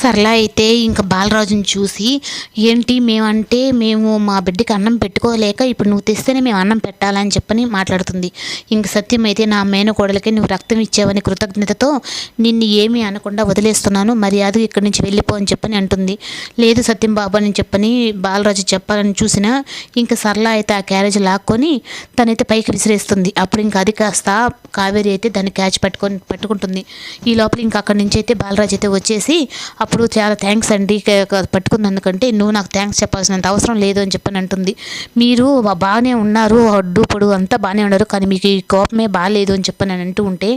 సరళ అయితే ఇంకా బాలరాజుని చూసి ఏంటి మేమంటే మేము మా బిడ్డకి అన్నం పెట్టుకోలేక ఇప్పుడు నువ్వు తెస్తేనే మేము అన్నం పెట్టాలని చెప్పని మాట్లాడుతుంది. ఇంక సత్యం అయితే నా మేనకోడలకి నువ్వు రక్తం ఇచ్చావని కృతజ్ఞతతో నిన్ను ఏమీ అనకుండా వదిలేస్తున్నాను మర్యాద ఇక్కడి నుంచి వెళ్ళిపో అని చెప్పని అంటుంది. లేదు సత్యం బాబు అని చెప్పని బాలరాజు చెప్పాలని చూసినా ఇంకా సరళ అయితే ఆ క్యారేజ్ లాక్కొని తనైతే పైకి విసిరేస్తుంది. అప్పుడు ఇంకా అది కాస్త కావేరి అయితే దాన్ని క్యాచ్ పట్టుకొని పట్టుకుంటుంది. ఈ లోపల ఇంకా అక్కడి నుంచి అయితే బాలరాజు అయితే వచ్చేసి అప్పుడు చాలా థ్యాంక్స్ అండి. పట్టుకున్నందుకంటే నువ్వు నాకు థ్యాంక్స్ చెప్పాల్సినంత అవసరం లేదు అని చెప్పని అంటుంది. మీరు బాగానే ఉన్నారు అడ్డు పొడు అంతా బాగానే ఉన్నారు కానీ మీకు ఈ కోపమే బాగాలేదు అని చెప్పని అని అంటూ ఉంటే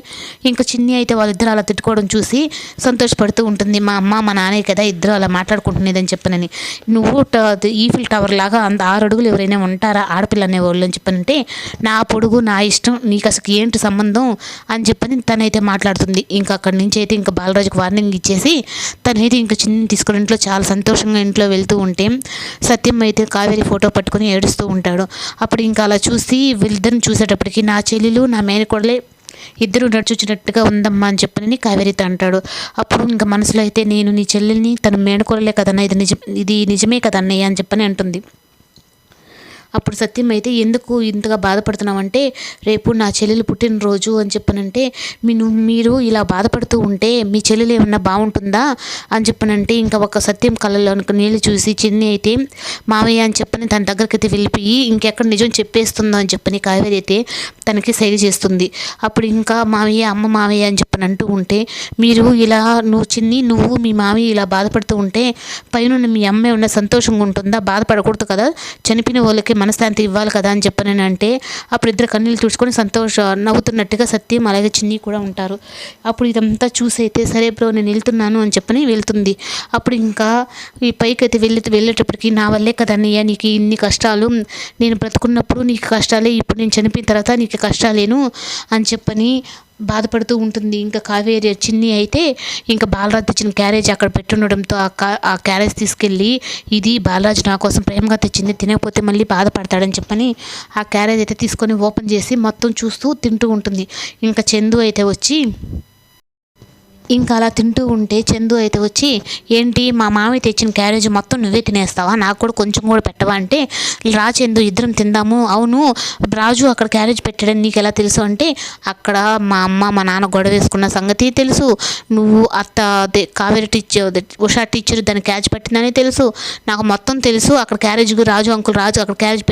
ఇంకా చిన్ని అయితే వాళ్ళిద్దరు అలా తిట్టుకోవడం చూసి సంతోషపడుతూ ఉంటుంది. మా అమ్మ మా నాన్నే కదా ఇద్దరు అలా మాట్లాడుకుంటున్నదని చెప్పనని. నువ్వు ఈఫిల్ టవర్ లాగా అంత ఆరు అడుగులు ఎవరైనా ఉంటారా? ఆడపిల్ల అనేవాళ్ళు అని చెప్పనంటే నా పొడుగు నా ఇష్టం నీకు అసలు ఏంటి సంబంధం? అని చెప్పని తనైతే మాట్లాడుతుంది. ఇంకా అక్కడి నుంచి అయితే ఇంకా బాలరాజుకు వార్నింగ్ ఇచ్చేసి తనైతే ఇంకా చిన్న తీసుకుని ఇంట్లో చాలా సంతోషంగా ఇంట్లో వెళ్తూ ఉంటే సత్యం అయితే కావేరి ఫోటో పట్టుకొని ఏడుస్తూ ఉంటాడు. అప్పుడు ఇంకా అలా చూసి వీళ్ళిద్దరిని చూసేటప్పటికి నా చెల్లెలు నా మేనకోడలే ఇద్దరు నడుచుచ్చినట్టుగా ఉందమ్మా అని చెప్పని కావేరితో అంటాడు. అప్పుడు ఇంకా మనసులో అయితే నేను నీ చెల్లెల్ని తన మేనకోరలే కదన్నా ఇది నిజం ఇది నిజమే కదన్నయ్య అని చెప్పని అంటుంది. అప్పుడు సత్యం అయితే ఎందుకు ఇంతగా బాధపడుతున్నావంటే రేపు నా చెల్లెలు పుట్టినరోజు అని చెప్పనంటే మీరు మీరు ఇలా బాధపడుతూ ఉంటే మీ చెల్లెలు ఏమన్నా బాగుంటుందా? అని చెప్పనంటే ఇంకా ఒక సత్యం కళ్ళలో నీళ్ళు చూసి చిన్ని అయితే మావయ్య అని చెప్పని తన దగ్గరికి అయితే వెళ్ళిపోయి ఇంకెక్కడ నిజం చెప్పేస్తుందో అని చెప్పని కావేరి అయితే తనకి సైగ చేస్తుంది. అప్పుడు ఇంకా మావయ్య అమ్మ మావయ్య అని చెప్పని అంటూ ఉంటే మీరు ఇలా నువ్వు చిన్ని నువ్వు మీ మావయ్య ఇలా బాధపడుతూ ఉంటే పైన మీ అమ్మ ఉన్న సంతోషంగా ఉంటుందా? బాధపడకూడదు కదా? చనిపోయిన వాళ్ళకి మనశ్శాంతి ఇవ్వాలి కదా అని చెప్పనంటే అప్పుడు ఇద్దరు కన్నీళ్ళు తుడుచుకొని సంతోష నవ్వుతున్నట్టుగా సత్యం అలాగే చిన్ని కూడా ఉంటారు. అప్పుడు ఇదంతా చూసి అయితే సరే బ్రో నేను వెళ్తున్నాను అని చెప్పని వెళ్తుంది. అప్పుడు ఇంకా ఈ పైకి అయితే వెళ్ళి వెళ్ళేటప్పటికి నా వల్లే కదా అన్నయ్య నీకు ఇన్ని కష్టాలు నేను బ్రతుకున్నప్పుడు నీకు కష్టాలే ఇప్పుడు నేను చనిపోయిన తర్వాత నీకు కష్టాలేను అని చెప్పని బాధపడుతూ ఉంటుంది. ఇంకా కావేరి చిన్ని అయితే ఇంకా బాలరాజ్ తెచ్చిన క్యారేజ్ అక్కడ పెట్టుండడంతో ఆ కా ఆ క్యారేజ్ తీసుకెళ్ళి ఇది బాలరాజ్ నా కోసం ప్రేమగా తెచ్చింది తినకపోతే మళ్ళీ బాధపడతాడని చెప్పని ఆ క్యారేజ్ అయితే తీసుకొని ఓపెన్ చేసి మొత్తం చూస్తూ తింటూ ఉంటుంది. ఇంకా చందు అయితే వచ్చి ఇంకా అలా తింటూ ఉంటే చందు అయితే వచ్చి ఏంటి మా మామయ్య తెచ్చిన క్యారేజ్ మొత్తం నువ్వే తినేస్తావా? నాకు కూడా కొంచెం కూడా పెట్టవా? అంటే రా చందు ఇద్దరం తిందాము. అవును రాజు అక్కడ క్యారేజ్ పెట్టాడని నీకు ఎలా తెలుసు? అంటే అక్కడ మా అమ్మ మా నాన్న గొడవ వేసుకున్న సంగతి తెలుసు. నువ్వు అత్త కావేరి టీచర్ ఉషా టీచర్ దాన్ని క్యాచ్ పెట్టిందని తెలుసు. నాకు మొత్తం తెలుసు. అక్కడ క్యారేజ్ రాజు అంకుల్ రాజు అక్కడ క్యారేజ్